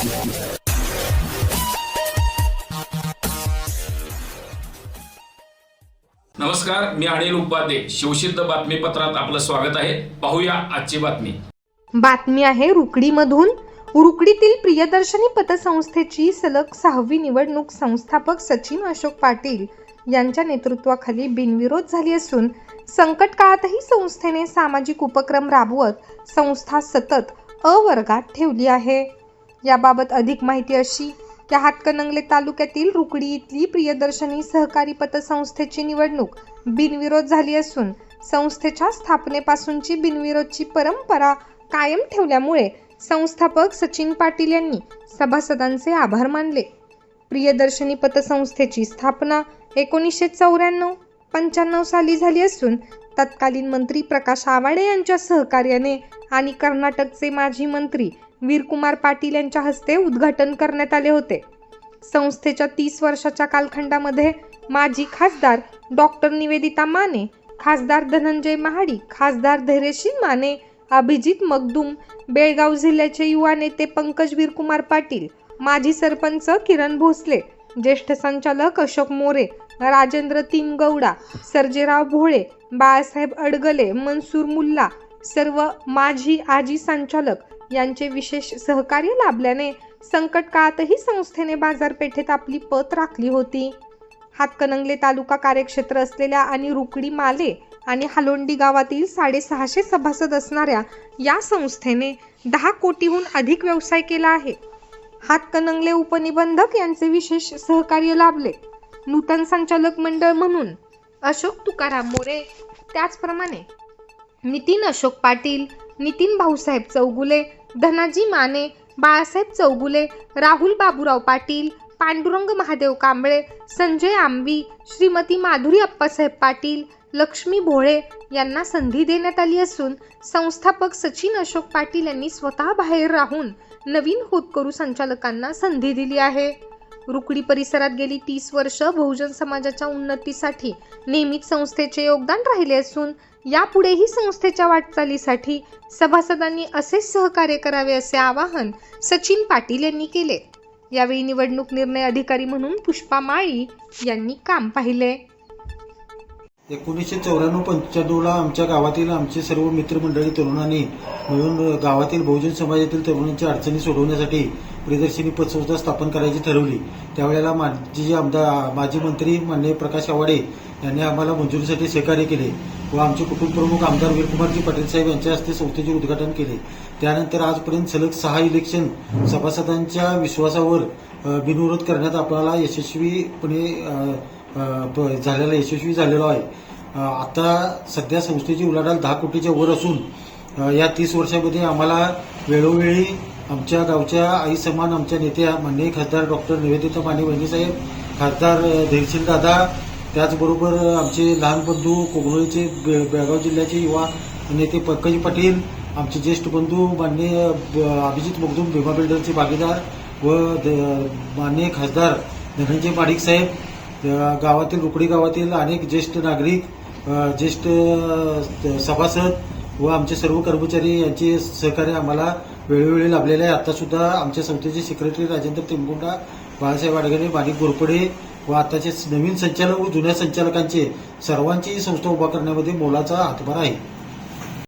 नमस्कार मी अनिल उपाध्ये. शिवसिद्ध बातमीपत्रात आपलं स्वागत आहे. पाहूया आजची बातमी. बातमी आहे रुकडीमधून. रुकडीतील प्रियदर्शनी पतसंस्थेची सलग सहावी निवडणूक संस्थापक सचिन अशोक पाटील यांच्या नेतृत्वाखाली बिनविरोध झाली असून संकट काळातही संस्थेने सामाजिक उपक्रम राबवत संस्था सतत अवर्गात ठेवली आहे. याबाबत अधिक माहिती अशी की हातकणंगले तालुक्यातील रुकडी इथली प्रियदर्शनी सहकारी पतसंस्थेची निवडणूक बिनविरोध झाली असून संस्थेच्या स्थापनेपासूनची बिनविरोधची परंपरा कायम ठेवल्यामुळे संस्थापक सचिन पाटील यांनी सभासदांचे आभार मानले. प्रियदर्शनी पतसंस्थेची स्थापना एकोणीसशे चौऱ्याण्णव पंच्याण्णव साली झाली असून तत्कालीन मंत्री प्रकाश आवाडे यांच्या सहकार्याने आणि कर्नाटकचे माजी मंत्री वीरकुमार पाटील यांच्या हस्ते उद्घाटन करण्यात आले होते. संस्थेच्या तीस वर्षाच्या कालखंडामध्ये माजी खासदार डॉक्टर निवेदिता माने खासदार धनंजय महाडी खासदार धैर्यशील माने अभिजित मगदूम बेळगाव जिल्ह्याचे युवा नेते पंकज वीरकुमार पाटील माजी सरपंच किरण भोसले ज्येष्ठ संचालक अशोक मोरे राजेंद्र तिमगौडा सर्जेराव भोळे बाळासाहेब अडगले मनसूर मुल्ला सर्व माजी आजी संचालक यांचे विशेष सहकार्य लाभल्याने संकट काळातही संस्थेने बाजारपेठेत आपली पत राखली होती. हातकणंगले तालुका कार्यक्षेत्र असलेल्या आणि रुकडी माले आणि हालोंडी गावातील साडेसहाशे सभासद असणाऱ्या या संस्थेने दहा कोटीहून अधिक व्यवसाय केला आहे. हातकणंगले उपनिबंधक यांचे विशेष सहकार्य लाभले. नूतन संचालक मंडळ म्हणून अशोक तुकाराम मोरे. त्याचप्रमाणे नितीन अशोक पाटील नितीन भाऊसाहेब चौगुले धनाजी माने बाळासाहेब चौगुले राहुल बाबूराव पाटील पांडुरंग महादेव कांबळे संजय आंबी श्रीमती माधुरी अप्पासाहेब पाटील लक्ष्मी भोळे यांना संधी देण्यात आली असून संस्थापक सचिन अशोक पाटील यांनी स्वतः बाहेर राहून नवीन होतकरू संचालकांना संधी दिली आहे. रुकडी परिसरात गेली तीस वर्ष बहुजन समाजाच्या उन्नतीसाठी नेहमीच संस्थेचे योगदान राहिले असून यापुढेही संस्थेच्या वाटचालीसाठी सभासदांनी असेच सहकार्य करावे असे आवाहन सचिन पाटील यांनी केले. यावेळी निवडणूक निर्णय अधिकारी म्हणून पुष्पा माळी यांनी काम पाहिले. एकोणीसशे चौऱ्याण्णव पंच्याण्णवला आमच्या गावातील आमचे सर्व मित्रमंडळी तरुणांनी मिळून गावातील बहुजन समाजातील तरुणांच्या अडचणी सोडवण्यासाठी प्रियदर्शिनी पतसंस्था स्थापन करायची ठरवली. त्यावेळेला माजी जे आमदार माजी मंत्री माननीय प्रकाश आवाडे यांनी आम्हाला मंजुरीसाठी सहकार्य केले व आमचे कुटुंब प्रमुख आमदार वीरकुमारजी पाटील साहेब यांच्या हस्ते संस्थेचे उद्घाटन केले. त्यानंतर आजपर्यंत सलग सहा इलेक्शन सभासदांच्या विश्वासावर बिनविरोध करण्यात आपल्याला यशस्वीपणे झालेला यशस्वी झालेलो आहे. आता सध्या संस्थेची उलाढाल दहा कोटीच्या वर असून या तीस वर्षामध्ये आम्हाला वेळोवेळी आमच्या गावच्या आई समान आमच्या नेत्या माननीय खासदार डॉक्टर निवेदिता माने वहिनीसाहेब खासदार धैर्यशील दादा त्याचबरोबर आमचे लहान बंधू कोगनोळीचे बे- बेळगाव जिल्ह्याचे युवा नेते पंकज पाटील आमचे ज्येष्ठ बंधू माननीय अभिजित मगदूम भीमा बिल्डरचे भागीदार व द- माननीय खासदार धनंजय माडिक साहेब गावातील रुकडी गावातील अनेक ज्येष्ठ नागरिक ज्येष्ठ सभासद व आमचे सर्व कर्मचारी यांचे सहकार्य आम्हाला वेळोवेळी लाभलेले आहे. आत्तासुद्धा आमच्या संस्थेचे सेक्रेटरी राजेंद्र तेंबुंडा बाळासाहेब आडगणे माणिक गोरपडे व आताचे नवीन संचालक व जुन्या संचालकांचे सर्वांची संस्था उभा करण्यामध्ये मोलाचा हातभार आहे.